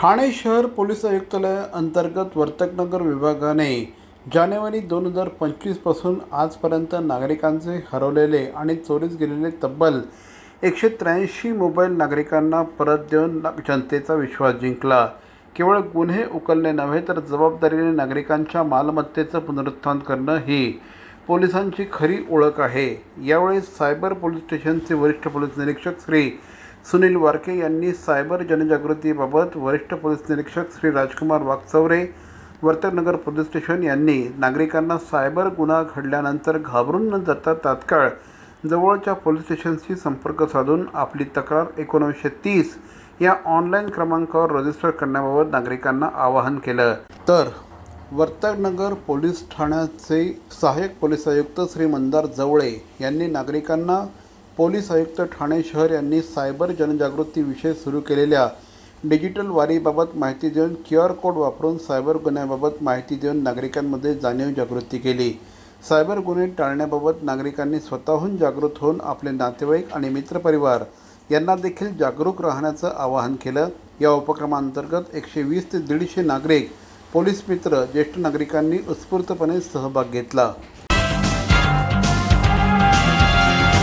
ठाणे शहर पोलीस आयुक्तालय अंतर्गत वर्तकनगर विभागाने जानेवारी दोन हजार पंचवीसपासून आजपर्यंत नागरिकांचे हरवलेले आणि चोरीस गेलेले तब्बल एकशे त्र्याऐंशी मोबाईल नागरिकांना परत देऊन जनतेचा विश्वास जिंकला. केवळ गुन्हे उकलणे नव्हे तर जबाबदारीने नागरिकांच्या मालमत्तेचं पुनरुत्थान करणं ही पोलिसांची खरी ओळख आहे. यावेळी सायबर पोलीस स्टेशनचे वरिष्ठ पोलीस निरीक्षक श्री सुनील वारके यांनी सायबर जनजागृतीबाबत वरिष्ठ पोलीस निरीक्षक श्री राजकुमार वाकचौरे वर्तकनगर पोलीस स्टेशन यांनी नागरिकांना सायबर गुन्हा घडल्यानंतर घाबरून न जाता तात्काळ जवळच्या पोलीस स्टेशनशी संपर्क साधून आपली तक्रार एकोणीसशे तीस या ऑनलाईन क्रमांकावर रजिस्टर करण्याबाबत नागरिकांना आवाहन केलं. तर वर्तकनगर पोलीस ठाण्याचे सहाय्यक पोलीस आयुक्त श्री मंदार जवळे यांनी नागरिकांना पोलीस आयुक्त ठाणे शहर यांनी सायबर जनजागृतीविषयी सुरू केलेल्या डिजिटल वारीबाबत माहिती देऊन क्यू आर कोड वापरून सायबर गुन्ह्याबाबत माहिती देऊन नागरिकांमध्ये जाणीव जागृती केली. सायबर गुन्हे टाळण्याबाबत नागरिकांनी स्वतःहून जागृत होऊन आपले नातेवाईक आणि मित्रपरिवार यांना देखील जागरूक राहण्याचं आवाहन केलं. या उपक्रमांतर्गत एकशे वीस ते दीडशे नागरिक पोलीस मित्र ज्येष्ठ नागरिकांनी उत्स्फूर्तपणे सहभाग घेतला.